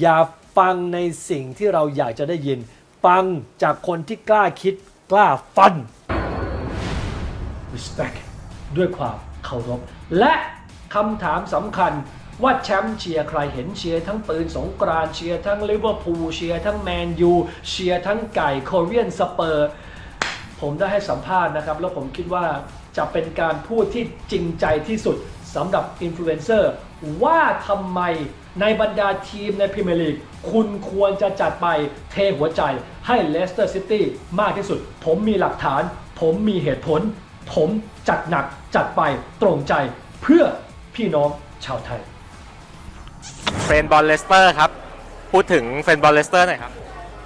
อย่าฟังในสิ่งที่เราอยากจะได้ยิน ฟังจากคนที่กล้าคิดกล้าฟัน respect ด้วยความเคารพและคำถามสำคัญว่าแชมป์เชียร์ใครเห็นเชียร์ทั้งปืนสงกรานเชียร์ทั้งลิเวอร์พูลเชียร์ทั้งแมนยูเชียร์ทั้งไก่โคเรียนสเปอร์ ผมได้ให้สัมภาษณ์นะครับ แล้วผมคิดว่าจะเป็นการพูดที่จริงใจที่สุด สำหรับอินฟลูเอนเซอร์ว่าทำไมในบรรดาทีมในพรีเมียร์ลีกคุณควรจะจัดไปเทหัวใจให้เลสเตอร์ซิตี้มากที่สุด ผมมีหลักฐาน ผมมีเหตุผล ผมจัดหนักจัดไปตรงใจเพื่อพี่น้องชาวไทยเฟรนบอลเลสเตอร์ครับ พูดถึงเฟรนบอลเลสเตอร์หน่อยครับ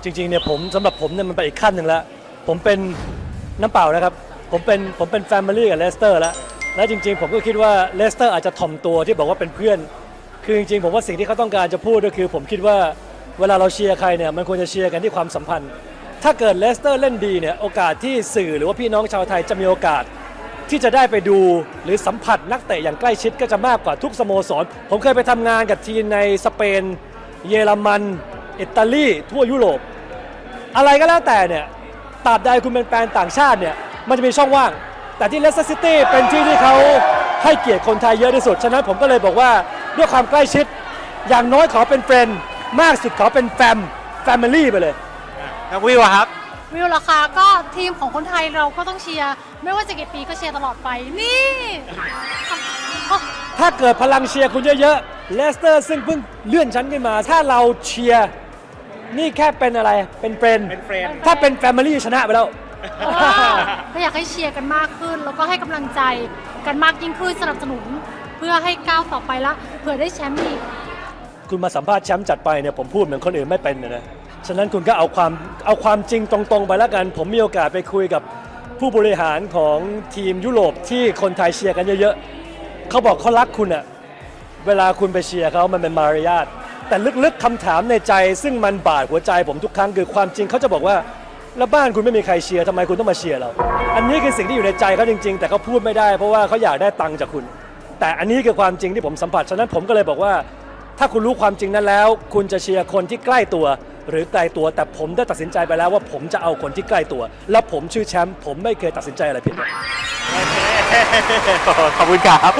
จริงๆเนี่ยผมสำหรับผมเนี่ยมันไปอีกขั้นหนึ่งแล้ว ผมเป็นน้ำเปล่านะครับ ผมเป็นผมเป็นแฟมิลี่กับเลสเตอร์แล้ว และจริง ๆ ผมก็คิดว่าเลสเตอร์อาจจะถ่อมตัวที่บอกว่าเป็นเพื่อน คือจริงๆ ผมว่าสิ่งที่เขาต้องการจะพูดก็คือ ผมคิดว่าเวลาเราเชียร์ใครเนี่ยมันควรจะเชียร์กันที่ความสัมพันธ์ ถ้าเกิดเลสเตอร์เล่นดีเนี่ยโอกาสที่สื่อหรือว่าพี่น้องชาวไทยจะมีโอกาส ที่จะได้ไปดูหรือสัมผัสนักเตะอย่างใกล้ชิดก็จะมากกว่าทุกสโมสร ผมเคยไปทำงานกับทีมในสเปน เยอรมันอิตาลีทั่วยุโรปอะไรก็แล้วแต่เนี่ยตราบใดคุณเป็นแฟนต่างชาติเนี่ยมันจะมีช่องว่าง แต่ที่เลสเตอร์ซิตี้เป็นที่ที่เขาให้เกียรติคนไทยเยอะที่สุด ฉะนั้นผมก็เลยบอกว่าด้วยความใกล้ชิด อย่างน้อยขอเป็นเฟรนด์มากสุดขอเป็นแฟมแฟมิลี่ไปเลย นักวิวอะครับ วิวราคาก็ทีมของคนไทยเราก็ต้องเชียร์ไม่ว่าจะกี่ปีก็เชียร์ตลอดไปนี่อ๋อถ้าเกิดพลังเชียร์คุณเยอะๆเลสเตอร์ซึ่งเพิ่งเลื่อนชั้นขึ้นมา ถ้าเราเชียร์นี่แค่เป็นอะไรเป็นเฟรนด์เป็นเฟรนด์ ถ้าเป็นแฟมิลี่ชนะไปแล้ว ก็อยากให้เชียร์กันมากขึ้น แล้วก็ให้กำลังใจกันมากยิ่งขึ้นสนับสนุนเพื่อให้ก้าวต่อไปละเผื่อได้แชมป์อีก คุณมาสัมภาษณ์แชมป์จัดไปเนี่ยผมพูดเหมือนคนอื่นไม่เป็นนะนะฉะนั้นคุณก็เอาความเอาความจริงตรงๆไปแล้วกัน ผมมีโอกาสไปคุยกับผู้บริหารของทีมยุโรปที่คนไทยเชียร์กันเยอะๆเขาบอกเขารักคุณอะเวลาคุณไปเชียร์เขามันเป็นมารยาทแต่ลึกๆคำถามในใจ ซึ่งมันบาดหัวใจผมทุกครั้งคือความจริงเขาจะบอกว่า แล้วบ้านคุณไม่มีใครเชียร์ทำไมคุณต้องมาเชียร์เรา อันนี้คือสิ่งที่อยู่ในใจเขาจริง ๆ แต่เขาพูดไม่ได้เพราะว่าเขาอยากได้ตังค์จากคุณ แต่อันนี้คือความจริงที่ผมสัมผัส ฉะนั้นผมก็เลยบอกว่า ถ้าคุณรู้ความจริงนั้นแล้ว คุณจะเชียร์คนที่ใกล้ตัว หรือไกลตัว แต่ผมได้ตัดสินใจไปแล้วว่าผมจะเอาคนที่ใกล้ตัว และผมชื่อแชมป์ผมไม่เคยตัดสินใจอะไรผิด ขอบคุณครับ